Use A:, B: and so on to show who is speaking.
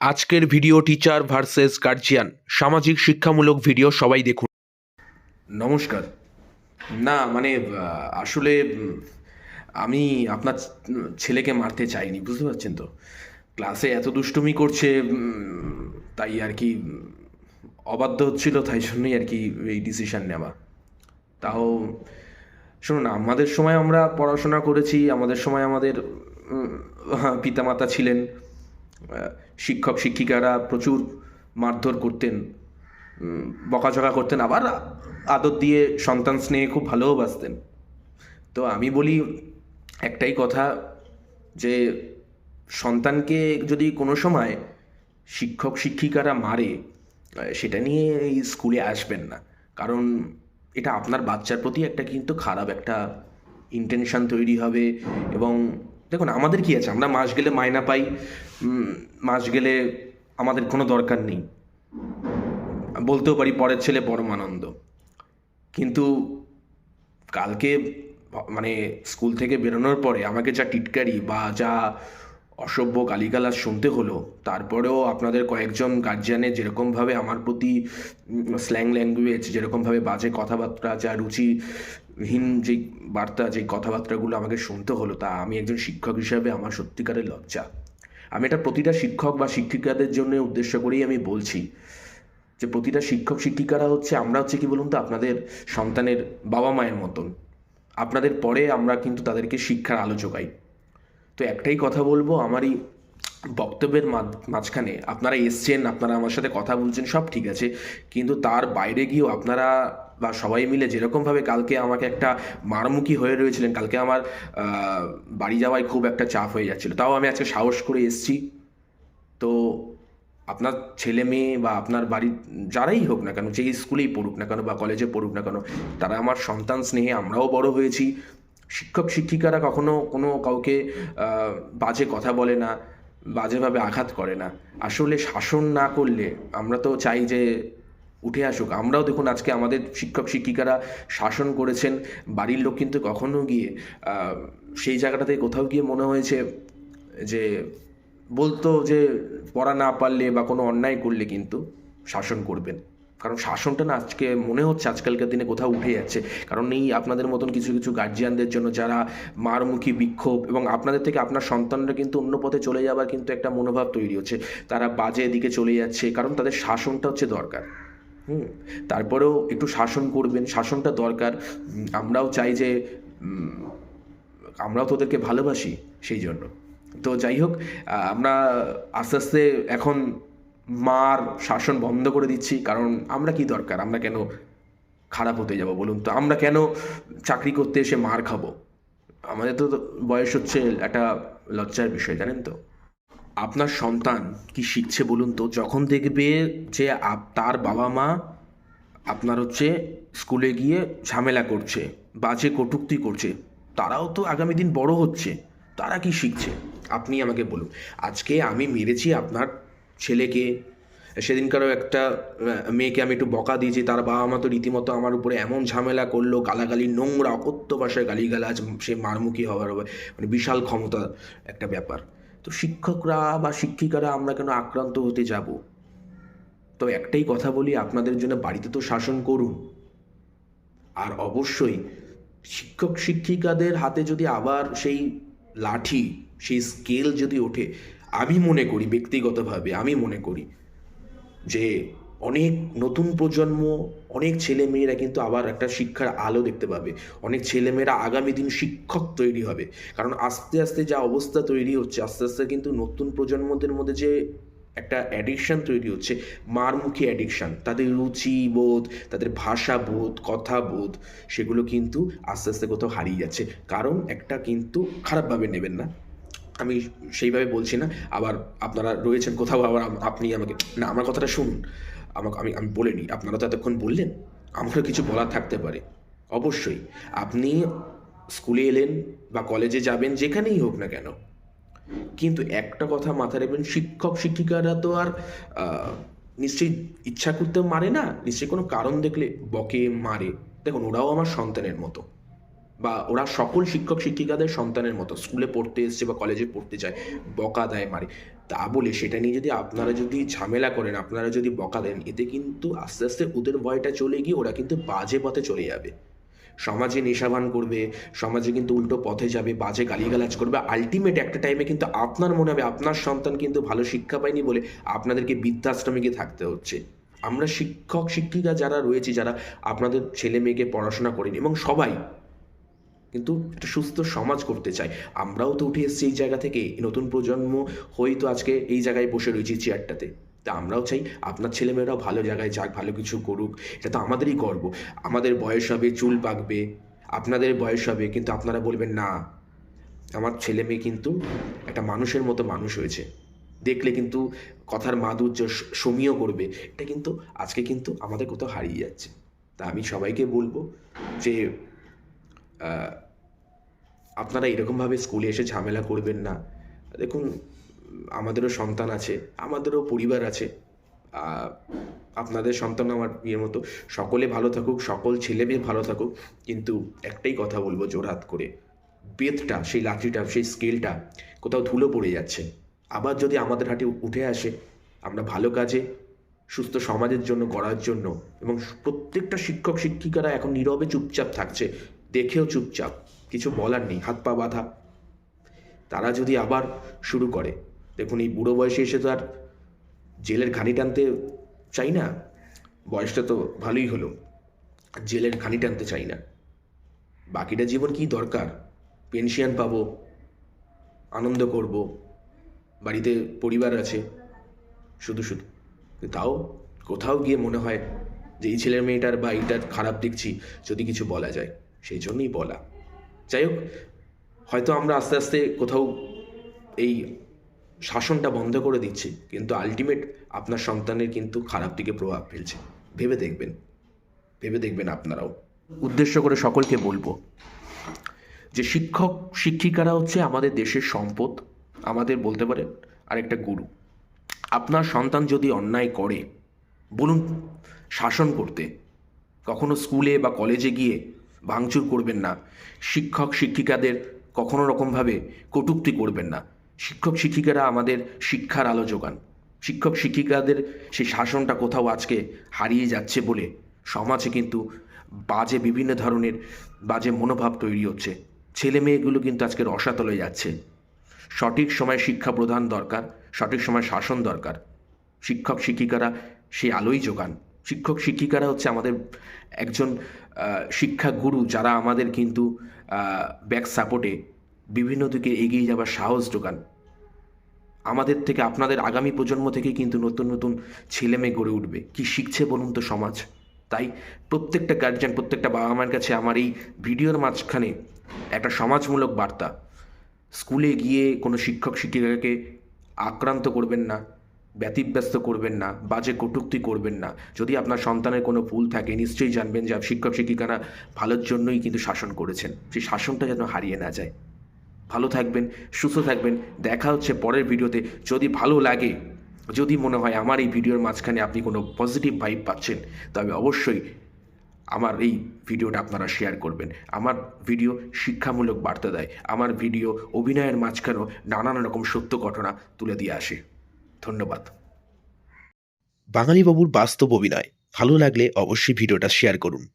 A: আজকের video teacher versus guardian, সামাজিক শিক্ষামূলক ভিডিও সবাই দেখুন। নমস্কার। না মানে আসলে আমি আপনার ছেলেকে মারতে চাইনি, বুঝতে পারছেন তো? ক্লাসে এত দুষ্টুমি করছে তাই আর কি অবাধ্য হচ্ছিল, তাই জন্যই আর কি এই ডিসিশন নেওয়া। তাও, শুনুন আমাদের সময় আমরা পড়াশোনা করেছি, আমাদের সময় আমাদের পিতামাতা ছিলেন শিক্ষক, শিক্ষিকারা প্রচুর মারধর করতেন বকাঝকা করতেন, আবার আদর দিয়ে সন্তান স্নেহে খুব ভালোবাসতেন তো আমি বলি একটাই কথা যে সন্তানকে যদি কোনো সময় শিক্ষক, শিক্ষিকারা মারে সেটা নিয়ে এই স্কুলে আসবেন না। কারণ এটা আপনার বাচ্চার প্রতি একটা কিন্তু খারাপ একটা ইন্টেনশন তৈরি হবে এবং দেখুন, আমাদের কি আছে? আমরা মাস গেলে মায়না পাই মাস গেলে আমাদের কোনো দরকার নেই। বলতেও পারি, পরের ছেলে পরম আনন্দ কিন্তু কালকে মানে স্কুল থেকে বেরোনোর পরে আমাকে যা টিটকারি বা যা অসভ্য গালিগালাজ শুনতে হলো। তারপরেও আপনাদের কয়েকজন গার্জিয়ানের যেরকমভাবে আমার প্রতি স্ল্যাং ল্যাঙ্গুয়েজ যেরকমভাবে বাজে কথাবার্তা, যা রুচিহীন যে বার্তা, যে কথাবার্তাগুলো আমাকে শুনতে হলো, তা আমি একজন শিক্ষক হিসাবে আমার সত্যিকারের লজ্জা। আমি এটা প্রতিটা শিক্ষক বা শিক্ষিকাদের জন্য উদ্দেশ্য করেই আমি বলছি যে প্রতিটা শিক্ষক, শিক্ষিকারা হচ্ছে, আমরা হচ্ছে কি বলুন তো, আপনাদের সন্তানের বাবা মায়ের মতন। আপনাদের পরে আমরা কিন্তু তাদেরকে শিক্ষার আলো যোগাই। তো একটাই কথা বলব, আমারই বক্তব্যের মাঝ- মাঝখানে আপনারা এসছেন, আপনারা আমার সাথে কথা বলছেন, সব ঠিক আছে। কিন্তু তার বাইরে গিয়েও আপনারা বা সবাই মিলে যেরকমভাবে কালকে আমাকে একটা মারমুখী হয়ে রয়েছিলেন, কালকে আমার বাড়ি যাওয়ায় খুব একটা চাপ হয়ে যাচ্ছিল। তাও আমি আজকে সাহস করে এসছি। তো আপনার ছেলে মেয়ে বা আপনার বাড়ির যারাই হোক না কেন যে স্কুলেই পড়ুক না কেন বা কলেজে পড়ুক না কেন, তারা আমার সন্তান স্নেহে আমরাও বড় হয়েছি। শিক্ষক, শিক্ষিকারা কখনো কোনো কাউকে বাজে কথা বলে না, বাজেভাবে আঘাত করে না। আসলে শাসন না করলে আমরা তো চাই যে উঠে আসুক। আমরাও দেখুন আজকে আমাদের শিক্ষক, শিক্ষিকারা শাসন করেছেন। বাড়ির লোক কিন্তু কখনো গিয়ে সেই জায়গাটাতে কোথাও গিয়ে মনে হয়েছে যে বলতো যে পড়া না পারলে বা কোনো অন্যায় করলে কিন্তু শাসন করবেন। কারণ শাসনটা না আজকে মনে হচ্ছে আজকালকার দিনে কোথাও উঠে যাচ্ছে। কারণ এই আপনাদের মতন কিছু কিছু গার্জিয়ানদের জন্য যারা মারমুখী বিক্ষোভ এবং আপনাদের থেকে আপনার সন্তানরা কিন্তু অন্য পথে চলে যাবার কিন্তু একটা মনোভাব তৈরি হচ্ছে। তারা বাজে দিকে চলে যাচ্ছে, কারণ তাদের শাসনটা হচ্ছে দরকার। হুম, তারপরেও একটু শাসন করবেন, শাসনটা দরকার। আমরাও চাই যে আমরাও তোদেরকে ভালোবাসি সেই জন্য। তো যাই হোক আমরা আস্তে আস্তে এখন মার শাসন বন্ধ করে দিচ্ছি, কারণ আমরা কি দরকার? আমরা কেন খারাপ হতে যাব বলুন তো? আমরা কেন চাকরি করতে এসে মার খাব? আমাদের তো বয়স হচ্ছে একটা লজ্জার বিষয়, জানেন তো? আপনার সন্তান কি শিখছে বলুন তো? যখন দেখবে যে তার বাবা মা আপনার হচ্ছে স্কুলে গিয়ে ঝামেলা করছে, বাজে কটূক্তি করছে, তারাও তো আগামী দিন বড় হচ্ছে, তারা কি শিখছে? আপনি আমাকে বলুন। আজকে আমি মেরেছি আপনার ছেলেকে। সেদিনকারও একটা মেয়েকে আমি একটু বকা দিয়েছি, তার বাবা মা তো রীতিমতো আমার উপরে এমন ঝামেলা করল, গালাগালি, নোংরা, অকথ্য ভাষায় গালিগালাজ, সে মারমুখী হওয়ার হবে মানে বিশাল ক্ষমতা একটা ব্যাপার। তো শিক্ষকরা বা শিক্ষিকারা আমরা কেন আক্রান্ত হতে যাব? তো একটাই কথা বলি, আপনাদের জন্য বাড়িতে তো শাসন করুন। আর অবশ্যই শিক্ষক শিক্ষিকাদের হাতে যদি আবার সেই লাঠি, সেই স্কেল যদি ওঠে আমি মনে করি, ব্যক্তিগতভাবে আমি মনে করি যে অনেক নতুন প্রজন্ম, অনেক ছেলে মেয়েরা কিন্তু আবার একটা শিক্ষার আলো দেখতে পাবে। অনেক ছেলেমেয়েরা আগামী দিন শিক্ষক তৈরি হবে। কারণ আস্তে আস্তে যা অবস্থা তৈরি হচ্ছে, আস্তে আস্তে কিন্তু নতুন প্রজন্মদের মধ্যে যে একটা অ্যাডিকশান তৈরি হচ্ছে, মারমুখী অ্যাডিকশান তাদের রুচি বোধ, তাদের ভাষা বোধ, কথা বোধ, সেগুলো কিন্তু আস্তে আস্তে কোথাও হারিয়ে যাচ্ছে। কারণ একটা কিন্তু খারাপভাবে নেবেন না। আমি সেইভাবে বলছি না, আবার আপনারা রয়েছেন কোথাও, আবার আপনি আমাকে, না, আমার কথাটা শুনুন। আমাকে, আমি আমি বলে নিই, আপনারা তো এতক্ষণ বললেন, আমারও কিছু বলার থাকতে পারে। অবশ্যই, আপনি স্কুলে এলেন বা কলেজে যাবেন, যেখানেই হোক না কেন, কিন্তু একটা কথা মাথায় রাখবেন, শিক্ষক, শিক্ষিকারা তো আর নিশ্চয়ই ইচ্ছা করতে মারে না, নিশ্চয়ই কোনো কারণ দেখলে বকে, মারে। দেখুন, ওরাও আমার সন্তানের মতো। বা ওরা সকল শিক্ষক শিক্ষিকাদের সন্তানের মতো স্কুলে পড়তে এসছে বা কলেজে পড়তে যায়, বকা দেয় মারে। তা বলে সেটা নিয়ে যদি আপনারা যদি ঝামেলা করেন, আপনারা যদি বকা দেন, এতে কিন্তু আস্তে আস্তে ওদের ভয়টা চলে গিয়ে ওরা কিন্তু বাজে পথে চলে যাবে। সমাজে নেশাভান করবে, সমাজে কিন্তু উল্টো পথে যাবে, বাজে গালিগালাজ করবে। আলটিমেট একটা টাইমে কিন্তু আপনার মনে হবে, আপনার সন্তান কিন্তু ভালো শিক্ষা পায়নি বলে আপনাদেরকে বৃদ্ধাশ্রমে গিয়ে থাকতে হচ্ছে। আমরা শিক্ষক, শিক্ষিকা যারা রয়েছি, যারা আপনাদের ছেলে মেয়েকে পড়াশোনা করেনি এবং সবাই কিন্তু একটা সুস্থ সমাজ করতে চাই। আমরাও তো উঠে এসেছি এই জায়গা থেকে। নতুন প্রজন্ম হয়তো আজকে এই জায়গায় বসে রয়েছি চেয়ারটাতে। তা আমরাও চাই, আপনার ছেলেমেয়েরাও ভালো জায়গায় যাক, ভালো কিছু করুক। এটা তো আমাদেরই গর্ব। আমাদের বয়স হবে, চুল পাকবে, আপনাদের বয়স হবে, কিন্তু আপনারা বলবেন, না, আমার ছেলে মেয়ে কিন্তু একটা মানুষের মতো মানুষ হয়েছে। দেখলে কিন্তু কথার মাধুর্য স- সমীহ করবে। এটা কিন্তু, আজকে কিন্তু আমাদের কোথাও হারিয়ে যাচ্ছে। তা আমি সবাইকে বলব যে আপনারা এরকমভাবে স্কুলে এসে ঝামেলা করবেন না। দেখুন, আমাদেরও সন্তান আছে, আমাদেরও পরিবার আছে। আপনাদের সন্তান আমার ইয়ের মতো। সকলে ভালো থাকুক, সকল ছেলে মেয়ে ভালো থাকুক, কিন্তু একটাই কথা বলব জোরহাত করে। বেতটা, সেই লাঠিটা, সেই স্কেলটা কোথাও ধুলো পড়ে যাচ্ছে। আবার যদি আমাদের হাতে উঠে আসে, আমরা ভালো কাজে, সুস্থ সমাজের জন্য করার জন্য এবং প্রত্যেকটা শিক্ষক, শিক্ষিকারা এখন নীরবে চুপচাপ থাকছে। দেখেও চুপচাপ, কিছু বলার নেই, হাত পা বাঁধা। তারা যদি আবার শুরু করে, দেখুন এই বুড়ো বয়সে এসে তো আর জেলের ঘানি টানতে চাই না? বয়সটা তো ভালোই হলো জেলের ঘানি টানতে চাই না। বাকিটা জীবন কি দরকার? পেনশন পাবো, আনন্দ করব, বাড়িতে পরিবার আছে, শুধু শুধু। তাও কোথাও গিয়ে মনে হয় যে এই ছেলের মেয়েটার বা এইটার খারাপ দেখছি, যদি কিছু বলা যায়। সেই জন্যই বলা। যাই হোক, হয়তো আমরা আস্তে আস্তে কোথাও এই শাসনটা বন্ধ করে দিচ্ছি, কিন্তু আলটিমেট আপনার সন্তানের কিন্তু খারাপ দিকে প্রভাব ফেলছে। ভেবে দেখবেন ভেবে দেখবেন আপনারাও। উদ্দেশ্য করে সকলকে বলব যে শিক্ষক, শিক্ষিকারা হচ্ছে আমাদের দেশের সম্পদ, আমাদের বলতে পারেন আরেকটা গুরু। আপনার সন্তান যদি অন্যায় করে, বলুন শাসন করতে, কখনো স্কুলে বা কলেজে গিয়ে ভাঙচুর করবেন না। শিক্ষক শিক্ষিকাদের কখনো রকমভাবে কটূক্তি করবেন না। শিক্ষক শিক্ষিকারা আমাদের শিক্ষার আলো যোগান। শিক্ষক শিক্ষিকাদের সেই শাসনটা কোথাও আজকে হারিয়ে যাচ্ছে বলে সমাজে কিন্তু বাজে বিভিন্ন ধরনের বাজে মনোভাব তৈরি হচ্ছে। ছেলে মেয়েগুলো কিন্তু আজকে রসাতলে যাচ্ছে। সঠিক সময় শিক্ষা প্রদান দরকার, সঠিক সময় শাসন দরকার। শিক্ষক শিক্ষিকারা সেই আলোই যোগান। শিক্ষক শিক্ষিকারা হচ্ছে আমাদের একজন আহ, শিক্ষা গুরু যারা আমাদের কিন্তু ব্যাক সাপোর্টে বিভিন্ন দিকে এগিয়ে যাওয়ার সাহস যোগান। আমাদের থেকে আপনাদের আগামী প্রজন্ম থেকে কিন্তু নতুন নতুন ছেলে মেয়ে গড়ে উঠবে। কি শিখছে বলুন তো সমাজ? তাই প্রত্যেকটা গার্জিয়ান প্রত্যেকটা বাবা মার কাছে আমার এই ভিডিওর মাঝখানে একটা সমাজমূলক বার্তা। স্কুলে গিয়ে কোনো শিক্ষক শিক্ষিকাকে আক্রান্ত করবেন না। ব্যতিব্যস্ত করবেন না, বাজে কটূক্তি করবেন না। যদি আপনার সন্তানের কোনো ভুল থাকে, নিশ্চয়ই জানবেন যে শিক্ষক, শিক্ষিকারা ভালোর জন্যই কিন্তু শাসন করেছেন। সেই শাসনটা যেন হারিয়ে না যায়। ভালো থাকবেন, সুস্থ থাকবেন। দেখা হচ্ছে পরের ভিডিওতে। যদি ভালো লাগে, যদি মনে হয় আমার এই ভিডিওর মাঝখানে আপনি কোনো পজিটিভ ভাইব পাচ্ছেন, তবে অবশ্যই আমার এই ভিডিওটা আপনারা শেয়ার করবেন। আমার ভিডিও শিক্ষামূলক বার্তা দেয়। আমার ভিডিও অভিনয়ের মাঝখানেও নানান রকম সত্য ঘটনা তুলে দিয়ে আসে। ধন্যবাদ।
B: বাঙালি বাবুর বাস্তব অভিনয় ভালো লাগলে অবশ্যই ভিডিওটা শেয়ার করুন।